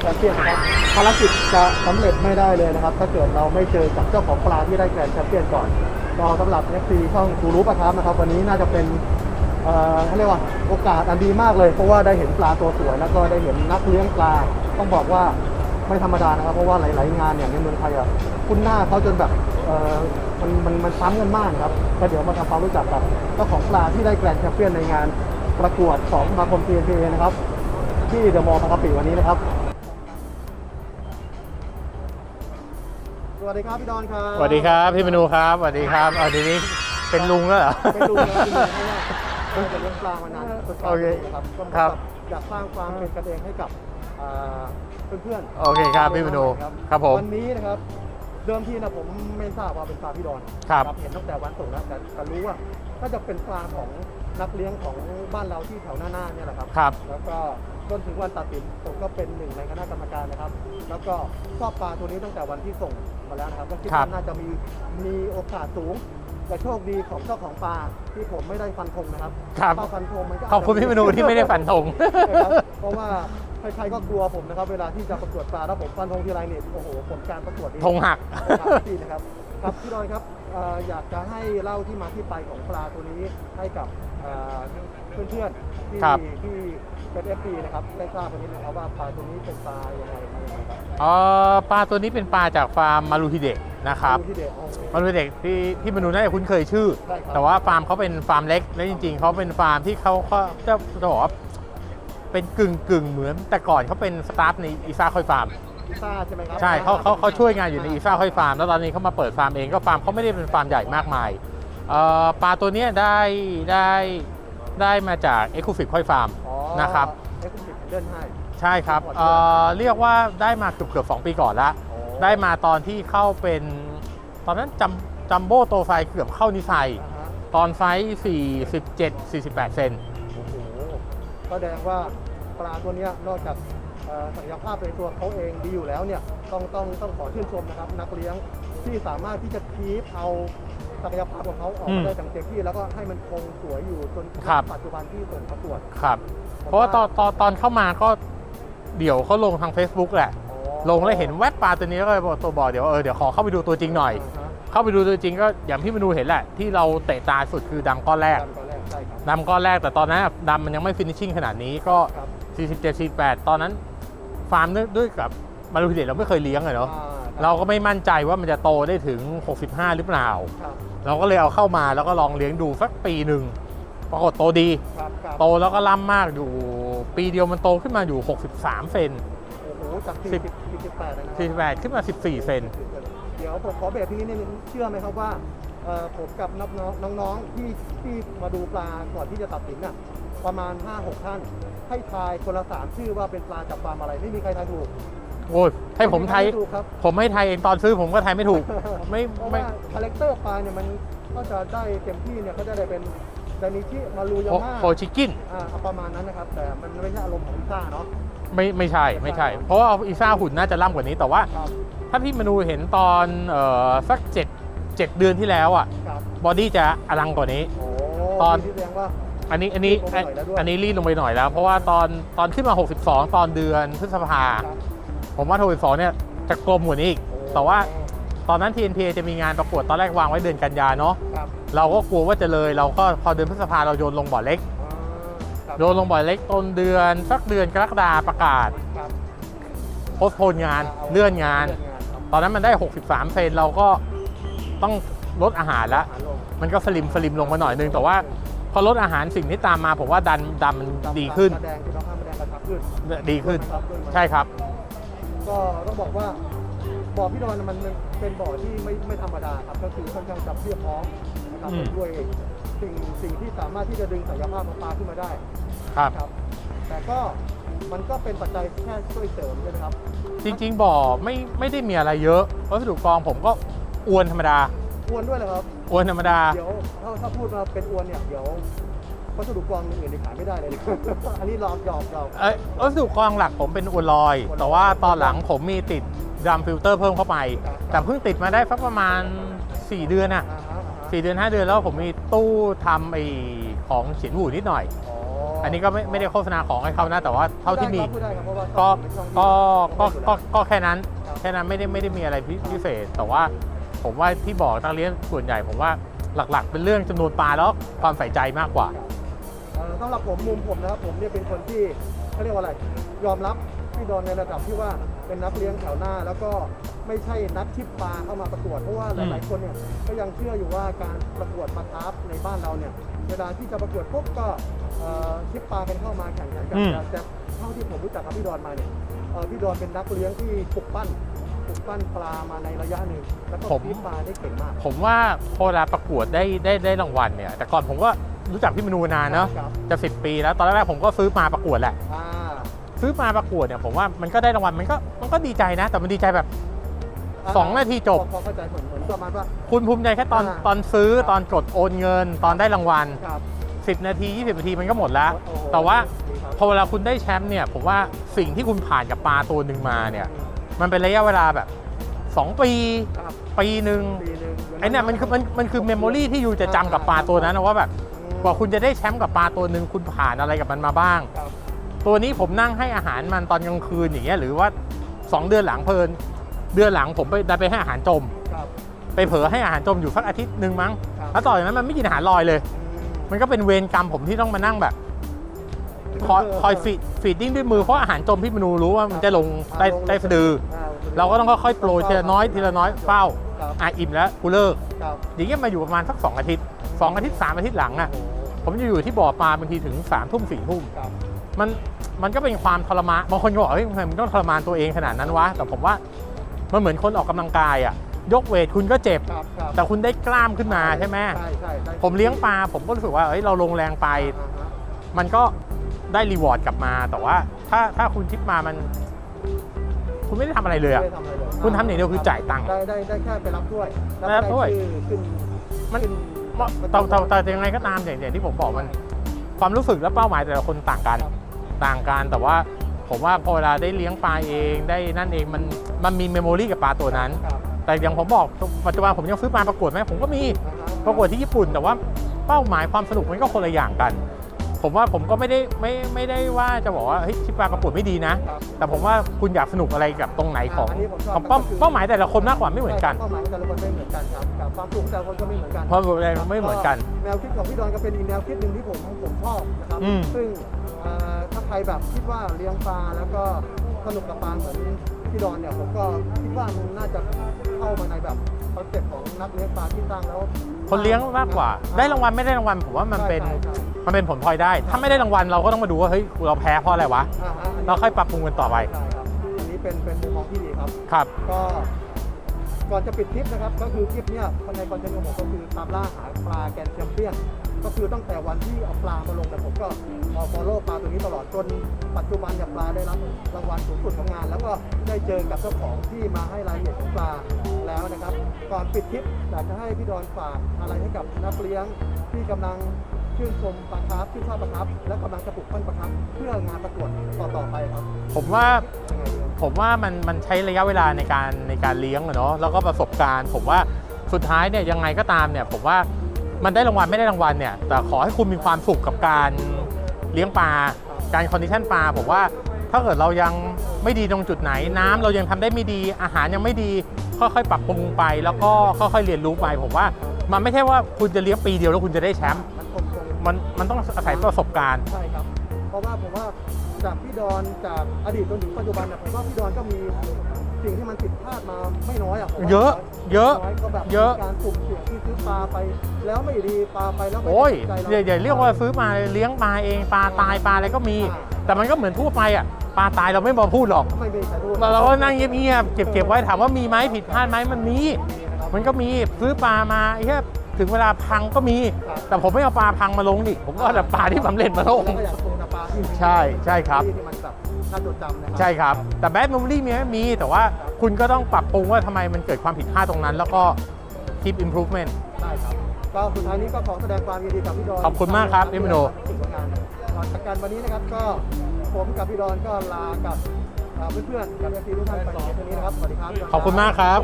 แชมเปี้ยนนะครับภารกิจจะสำเร็จไม่ได้เลยนะครับ ถ้าเกิดเราไม่เจอกับเจ้าของปลาที่ได้แกรนด์แชมเปี้ยนก่อนก็สำหรับ FC ช่องกูรู้ปะครับนะครับ วันนี้น่าจะเป็นเอ่อเขาเรียกว่าโอกาสอันดีมากเลย เพราะว่าได้เห็นปลาตัวสวยแล้วก็ได้เห็นนักเลี้ยงปลา ต้องบอกว่าไม่ธรรมดานะครับ เพราะว่าหลาย ๆ งานอย่างในเมืองไทยอะคุณหน้าเขาจนแบบเอ่อมันมันมันซ้ำกันมากครับก็เดี๋ยวมาทำความรู้จักกับเจ้าของปลาที่ได้แกรนด์แชมเปี้ยนในงานประกวดของสมาคม TV นะครับ ที่เดอะมอลล์บางกะปิวันนี้นะครับ สวัสดีครับพี่ดอนครับสวัสดีครับพี่เมนูครับสวัสดีครับเอาทีนี้เป็นลุงแล้วเหรอเป็นลุงแล้วเป็นลุงเพราะว่าตั้งแต่เลี้ยงปลามานานสุดโอเคครับก็เหมือนครับอยากสร้างความเป็นกันเองให้กับอ่าเพื่อนๆโอเคครับพี่เมนูครับผมวันนี้นะครับเดิมทีนะผมไม่ทราบว่าเป็นปลาพี่ดอนครับเห็นตั้งแต่วันส่งแล้วแต่แต่รู้ว่าน่าจะเป็นปลาของนักเลี้ยงของบ้านเราที่แถวหน้าๆเนี่ยแหละครับครับ แล้วก็จนถึงวันตัดสินผมก็เป็นหนึ่งในคณะกรรมการนะครับ แล้วก็ชอบปลาตัวนี้ตั้งแต่วันที่ส่ง มาแล้วนะครับก็คิดครัว่าบน่าจะมีมีโอกาสสูงแต่โชคดีของเจ้าของปลาที่ผมไม่ได้ฟันธงนะครับครับถ้าฟันธงมันก็าจขอบคุณพี่เมนูที่ไม่ได้ฟันธงนะครับเพราะว่าใครๆก็กลัวผมนะครับเวลาที่จะประกวดปลาถ้าผมฟันธงทีไรเนี่ยโอ้โหผลการประกวดนี่ธงหักธงหักที่นะครับครับพี่ดอนครับเอ่ออยากจะให้เล่าที่มาที่ไปของปลาตัวนี้ให้กับเอ่อเพื่อนๆที่ครับที่ เป็นเอฟซีนะครับได้ทราบกันนิดนึงครับว่าปลาตัวนี้เป็นปลายังไงมายังไงครับเอ่อปลาตัวนี้เป็นปลาจากฟาร์มมารูฮิเดะนะครับดูที่เด็กโอ้โหมารูฮิเดะที่ที่เมนูน่าจะคุ้นเคยชื่อ ใช่ครับ แต่ว่าฟาร์มเขาเป็นฟาร์มเล็กและจริง ๆเขาเป็นฟาร์มที่เขาเขาจะจะบอกว่าเป็นกึ่งกึ่งเหมือน แต่ก่อนเขาเป็นสตาฟในอีซ่าคอยฟาร์ม พิซซ่าใช่ไหมครับใช่เขาเขาเขาช่วยงานอยู่ในอีซ่าค่อยฟาร์ม แล้วตอนนี้เขามาเปิดฟาร์มเองก็ฟาร์มเขาไม่ได้เป็นฟาร์มใหญ่มากมายเอ่อปลาตัวเนี้ยได้ได้ ได้มาจากเอ็กซ์คลูซีฟค่อยฟาร์มอ๋อนะครับเอ็กซ์คลูซีฟเดินให้ ใช่ครับเอ่อเรียกว่าได้มาเกือบเกือบสองปีก่อนละโอ้ได้มาตอนที่เข้าเป็น ตอนนั้นจัมจัมโบ้โตไซเกือบเข้านิสัยอ่าฮะตอนไซส์47 48 เซนโอ้โหก็แสดงว่าปลาตัวเนี้ยนอกจากเอ่อศักยภาพในตัวเขาเองดีอยู่แล้วเนี่ยต้องต้องต้องขอชื่นชมนะครับ นักเลี้ยงที่สามารถที่จะคีปเอา ศักยภาพของเขาออกอืมามได้อย่างเต็มที่แล้วก็ให้มันคงสวยอยู่จนครับ ปัจจุบันที่ส่งประกวดครับ เพราะว่าตอนตอนตอนเข้ามาก็เดี๋ยวเขาลงทาง Facebook แหละ อ๋อลงแล้วเห็นแวบปลาตัวนี้ก็เลยบอกตัวบอกเดี๋ยวเออเดี๋ยวขอเข้าไปดูตัวจริงหน่อยาฮะเข้าไปดูตัวจริงก็อย่างที่เมนูเห็นแหละ ที่เราเตะตาสุดคือดำก้อนแรกตามตอนแรกใช่ครับ ดำก้อนแรกแต่ตอนนั้นดำมันยังไม่ฟินิชชิ่งขนาดนี้ก็ ครับ 47 48 ตอนนั้น ฟาร์มด้วยด้วยกับมารูฮิเดะเราไม่เคยเลี้ยงเลยเนาะ อ่คบ เราก็ไม่มั่นใจว่ามันจะโตได้ถึง 65 หรือเปล่าครับเราก็เลยเอาเข้ามาแล้วก็ลองเลี้ยงดูสักปีหนึ่งปรากฏโตดีครับครับโตแล้วก็ล่ำมากอยู่ ปีเดียวมันโตขึ้นมาอยู่ 63 เซนโอ้โหจาก40 48เลยนะ48ขึ้นมา 14 เซน เดี๋ยวผมขอเบรกที่นี่นิดนึงเชื่อไหมครับว่าเอ่อผมกับน้องๆน้องๆที่ที่มาดูปลาก่อนที่จะตัดสินน่ะประมาณ 5-6 ท่าน ให้ทายคนละสามชื่อว่าเป็นปลาจากฟาร์มอะไรไม่มีใครทายถูก โอ้ยให้ผมไทย ถูกครับผมให้ไทยเองตอนซื้อผมก็ไทยไม่ถูก ไม่เพราะไม่ ว่าคาแรคเตอร์ปลาเนี่ยมันก็จะได้เต็มที่เนี่ยก็จะได้เป็นดานิชิมารูยาโคม่าโคชิกินอ่าเอาประมาณนั้นนะครับ แต่มันไม่ใช่อารมณ์ของพิซซ่าเนาะไม่ไม่ใช่ไม่ใช่ เพราะว่าอีซ่าหุ่นน่าจะล่ำกว่านี้แต่ว่า ครับถ้าพี่มนูเห็นตอนเอ่อสักเจ็ดเจ็ดเดือนที่แล้วอะครับบอดี้จะอลังกว่านี้ โอ้ตอน ที่แสดงว่า อันนี้อันนี้รีดลงไปหน่อยแล้วด้วย อันนี้รีดลงไปหน่อยแล้ว เพราะว่าตอนตอนขึ้นมา 62 ตอนเดือนพฤษภา ครับ ผมว่า62เนี่ยจะกลมกว่านี้อีกโอ้แต่ว่าตอนนั้น TNPA จะมีงานประกวดตอนแรกวางไว้เดือนกันยาเนาะครับเราก็กลัวว่าจะเลย เราก็พอเดือนพฤษภาเราโยนลงบ่อเล็กอ่าครับโยนลงบ่อเล็กต้นเดือนสักเดือนกรกฎาประกาศครับโพสโพนงานเลื่อนงานเลื่อนงานครับตอนนั้นมันได้ 63 เซนเราก็ต้องลดอาหารแล้วอาหารลงมันก็สลิมสลิมลงมาหน่อยนึง แต่ว่าพอลดอาหารสิ่งที่ตามมาผมว่าดันดำมันดีขึ้นแสดงที่เราข้ามแสดงกระชับขึ้นดีขึ้นครับขึ้นมาใช่ครับ ก็ต้องบอกว่าบ่อพี่ดอนมันเป็นบ่อที่ไม่ไม่ธรรมดาครับ ก็คือค่อนข้างจะเพียบพร้อมนะครับอืม ด้วยสิ่งสิ่งที่สามารถที่จะดึงศักยภาพของปลาขึ้นมาได้ ครับ ครับแต่ก็มันก็เป็นปัจจัยแค่ช่วยเสริมใช่ไหมครับจริงๆบ่อไม่ไม่ได้มีอะไรเยอะวัสดุกรองผมก็อวนธรรมดา อวนด้วยเหรอครับ อวนธรรมดา เดี๋ยวถ้าถ้าพูดมาเป็นอวนเนี่ยเดี๋ยว วัสดุกรองอื่นๆนี่ขายไม่ได้เลยอันนี้ลองหยอกหยอกเอ้ยวัสดุกรองหลักผมเป็นอวนลอย แต่ว่าตอนหลังผมมีติดดำฟิลเตอร์เพิ่มเข้าไป แต่เพิ่งติดมาได้สักประมาณ 4 เดือนอะอ่าฮะอ่าฮะ4เดือน 5 เดือนแล้วผมมีตู้ทำไอ้ของเฉียนหูนิดหน่อยอ๋ออันนี้ก็ไม่ไม่ได้โฆษณาของให้เขานะแต่ว่าเท่าที่มีพูดได้ครับเพราะว่าก็เป็นช่องที่ก็ก็อยู่ก็แล้วก็แค่นั้นครับแค่นั้นไม่ได้ไม่ได้มีอะไรพิพิเศษ แต่ว่าผมว่าที่บอกนักเรียนส่วนใหญ่ผมว่าหลักๆ เป็นเรื่องจำนวนปลาแล้วความใส่ใจมากกว่าเอ่อ สำหรับผมมุมผมนะครับผมเนี่ยเป็นคนที่เขาเรียกว่าอะไร ยอมรับพี่ดอนในระดับที่ว่าเป็นนักเลี้ยงแถวหน้า แล้วก็ไม่ใช่นักทิปปลาเข้ามาประกวดเพราะว่าอืมหลายๆคนเนี่ยก็ยังเชื่ออยู่ว่าการประกวดปลาคาร์ฟในบ้านเราเนี่ยเวลาที่จะประกวดปุ๊บก็เอ่อทิปปลากันเข้ามาแข่งขันกันแต่แต่เท่าที่ผมรู้จักกับพี่ดอนมาเนี่ยเอ่อพี่ดอนเป็นนักเลี้ยงที่ปลุกปั้นปลุกปั้นปลามาในระยะหนึ่งแล้วก็ทิปปลาได้เก่งมาก ผมว่าพอเวลาประกวดได้ได้ได้รางวัลเนี่ย แต่ก่อนผมก็ รู้จักพี่มนูนานเนาะครับจะสิปีแล้วตอนแรกๆผมก็ซื้อมาประกวดแหละ อ่าซื้อมาประกวดเนี่ยผมว่ามันก็ได้รางวัลมันก็มันก็ดีใจนะ แต่มันดีใจแบบ สองนาทีจบ พอพอเข้าใจผลผลประมาณว่า คุณภูมิใจแค่ตอนอ่า ตอนซื้อครับตอนกดโอนเงิน ตอนได้รางวัล ครับ10 นาที 20 นาทีมันก็หมดแล้ว โอ้โหแต่ว่า ดีครับพอเวลาคุณได้แชมป์เนี่ยผมว่าสิ่งที่คุณผ่านกับปลาตัวหนึ่งมาเนี่ย มันเป็นระยะเวลาแบบ 2 ปีครับปีหนึ่งปีหนึ่งไอ้เนี่ยมันคือมันมันคือเมมโมรีที่อยู่จะจำกับปลาตัวนั้นนะว่าแบบ กว่าคุณจะได้แชมป์กับปลาตัวหนึ่งคุณผ่านอะไรกับมันมาบ้าง ครับ ตัวนี้ผมนั่งให้อาหารมันตอนกลางคืนอย่างเงี้ยหรือว่า 2 เดือนหลังเพลิน เดือนหลังผมไปได้ไปให้อาหารจม ครับไปเผลอให้อาหารจมอยู่สักอาทิตย์หนึ่งมั้งครับแล้วต่อจากนั้นมันไม่กินอาหารลอยเลยอืมมันก็เป็นเวรกรรมผมที่ต้องมานั่งแบบ คอยคอยฟีดฟีดดิ้งด้วยมือเพราะอาหารจมพี่มนูรู้ว่ามันจะลงใต้ใต้สะดืออ่เราก็ต้องค่อยๆโปรยทีละน้อยทีละน้อยเฝ้า ครับอะอิ่มแล้วกูเลิกครับ อย่างเงี้ยมาอยู่ประมาณสักสองอาทิตย์ สองอาทิตย์สามอาทิตย์หลังอะโอ้โหผมจะอยู่ที่บ่อปลาบางทีถึงสามทุ่มสี่ทุ่มครับมันมันก็เป็นความทรมานบางคนก็บอกเฮ้ยทำไมมันต้องทรมานตัวเองขนาดนั้นวะแต่ผมว่ามันเหมือนคนออกกำลังกายอะยกเวทคุณก็เจ็บครับครับแต่คุณได้กล้ามขึ้นมาใช่ไหมใช่ใช่ใช่ผมเลี้ยงปลาผมก็รู้สึกว่าเฮ้ยเราลงแรงไปอ่าฮะมันก็ได้รีวอร์ดกลับมา แต่ว่า ถ้าถ้าคุณทิปมามัน คุณไม่ได้ทำอะไรเลยอะไม่ได้ทำอะไรเลยคุณทำอย่างเดียวคือจ่ายตังค์ได้ได้ได้แค่ไปรับถ้วยได้รับถ้วยชื่อขึ้นมันขึ้น แต่แต่แต่แต่ยังไงก็ตามอย่างอย่างที่ผมบอกมันความรู้สึกและเป้าหมายแต่ละคนต่างกันครับต่างกันแต่ว่าผมว่าพอเวลาได้เลี้ยงปลาเองได้นั่นเองมันมันมีเมมโมรีกับปลาตัวนั้นครับแต่อย่างผมบอกปัจจุบันผมยังซื้อปลาประกวดไหมผมก็มีอ่าฮะประกวดที่ญี่ปุ่น แต่ว่าเป้าหมายความสนุกมันก็คนละอย่างกัน ผมว่าผมก็ไม่ได้ไม่ไม่ได้ว่าจะบอกว่าเฮ้ยที่ปลาประกวดไม่ดีนะ ครับแต่ผมว่าคุณอยากสนุกอะไรกับตรงไหนของอันนี้ผมชอบของเป้าก็คือเป้าหมายแต่ละคนมากกว่าไม่เหมือนกันเป้าหมายของแต่ละคนไม่เหมือนกันครับกับความสุขของแต่ละคนก็ไม่เหมือนกัน เพราะอะไรไม่เหมือนกัน แนวคิดของพี่ดอนก็เป็นอีกแนวคิดหนึ่งที่ผมผมชอบนะครับ อืม ซึ่งเอ่อถ้าใครแบบคิดว่าเลี้ยงปลาแล้วก็สนุกกับปลาเหมือนพี่ดอนเนี่ยผมก็คิดว่ามันน่าจะเข้ามาในแบบ คอนเซ็ปต์ของนักเลี้ยงปลาที่สร้างแล้วคนเลี้ยงมากกว่า ได้รางวัลไม่ได้รางวัลผมว่ามันเป็นใช่ใช่มันเป็นผลพลอยได้ ถ้าไม่ได้รางวัลเราก็ต้องมาดูว่าเฮ้ยเราแพ้เพราะอะไรวะอ่าฮะนนี้เราค่อยปรับปรุงกันต่อไปใช่ครับอันนี้เป็นเป็นมุมมองที่ดีครับครับก็ก่อนจะปิดคลิปนะครับ ก็คือคลิปเนี้ยในคอนเทนต์ของผมก็คือตามล่าหาปลาแกนแชมเปี้ยน ก็คือตั้งแต่วันที่เอาปลามาลงแต่ผมก็ฟอลโล่ปลาตัวนี้ตลอดจนปัจจุบันเนี่ยปลาได้รับรางวัลสูงสุดของงาน แล้วก็ได้เจอกับเจ้าของที่มาให้รายละเอียดของปลาแล้วนะครับ ก่อนปิดคลิปอยากจะให้พี่ดอนฝากอะไรให้กับนักเลี้ยงที่กำลังชื่นชมปลาคาร์ฟชื่นชอบปลาคาร์ฟและกำลังจะปลูกปั้นปลาคาร์ฟเพื่องานประกวดต่อๆไปครับ ผมว่าผมว่ามันมันใช้ระยะเวลาในการในการเลี้ยงอะเนาะแล้วก็ประสบการณ์ ผมว่าสุดท้ายเนี่ยยังไงก็ตามเนี่ยผมว่า มันได้รางวัลไม่ได้รางวัลเนี่ย แต่ขอให้คุณมีความสุขกับการเลี้ยงปลา การคอนดิชันปลาผมว่าถ้าเกิดเรายังไม่ดีตรงจุดไหนน้ำเรายังทำได้ไม่ดีอาหารยังไม่ดี ค่อยๆ ปรับปรุงไป แล้วก็ค่อยๆเรียนรู้ไปผมว่ามันไม่ใช่ว่าคุณจะเลี้ยงปีเดียวแล้วคุณจะได้แชมป์มันมันต้องอาศัยประสบการณ์ใช่ครับเพราะว่าผมว่า จากพี่ดอนจากอดีตจนถึงปัจจุบันเนี่ยผมว่าพี่ดอนก็มีสิ่งที่มันผิดพลาดมาไม่น้อยอะผมว่าเยอะเยอะน้ก็แบบเยอะ มีการสุ่มเสี่ยงที่ซื้อปลาไป แล้วไม่ดีปลาไปแล้วไม่โอ้ยได้ใจอย่าอย่าเรียกว่าซื้อมาเลี้ยงปลาเองปลาตายปลาอะไรก็มี แต่มันก็เหมือนทั่วไปอะปลาตายเราไม่มาพูดหรอก ไม่มีใครรู้ เราเราก็นั่งเงียบๆเก็บเก็บไว้ถามว่ามีไหมผิดพลาดไหมมันมีนะครับมันก็มีซื้อปลามาไอ้แค่ถึงเวลาพังก็มี ครับ แต่ผมไม่เอาปลาพังมาลงดิผมก็เอาแต่ปลาที่สำเร็จมาลง แล้วก็อยากปรุงแต่ปลาที่ ใช่ใช่ครับ ที่มันแบบน่าจดจำนะครัใช่ครับ แต่แบดม e ม o รี่มีไหมมี แต่ว่าคุณก็ต้องปรับปรุงว่าทำไมมันเกิดความผิดพลาดตรงนั้น แล้วก็ keep improvement ได้ครับ ก็สุดท้ายนี้ก็ขอแสดงความยินดีกับพี่ดอนขอบคุณมากครับพี่มโนสิ่งงานก่อนจากการวันนี้นะครับก็ผมกับพี่ดอนก็ลากับเอ่อเพื่อนๆกับเอฟซีทุกท่านไปในวันนี้นะครับสวัสดีครับ ขอบคุณมากครับ